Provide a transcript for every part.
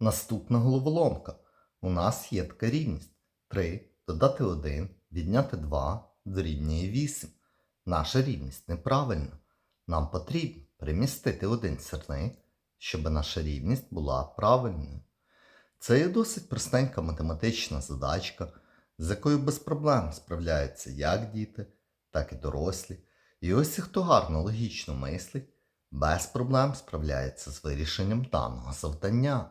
Наступна головоломка. У нас є така рівність. 3 додати 1, відняти 2 дорівнює 8. Наша рівність неправильна. Нам потрібно перемістити один сірник, щоб наша рівність була правильною. Це є досить простенька математична задачка, з якою без проблем справляються як діти, так і дорослі. І ось хто гарно логічно мислить, без проблем справляється з вирішенням даного завдання.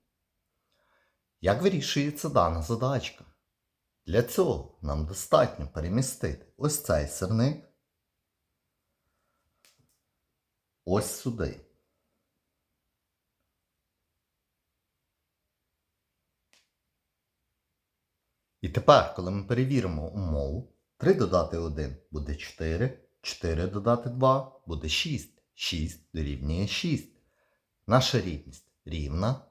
Як вирішується дана задачка? Для цього нам достатньо перемістити ось цей сирник ось сюди. І тепер, коли ми перевіримо умову, 3 додати 1 буде 4, 4 додати 2 буде 6, 6 дорівнює 6. Наша рівність рівна,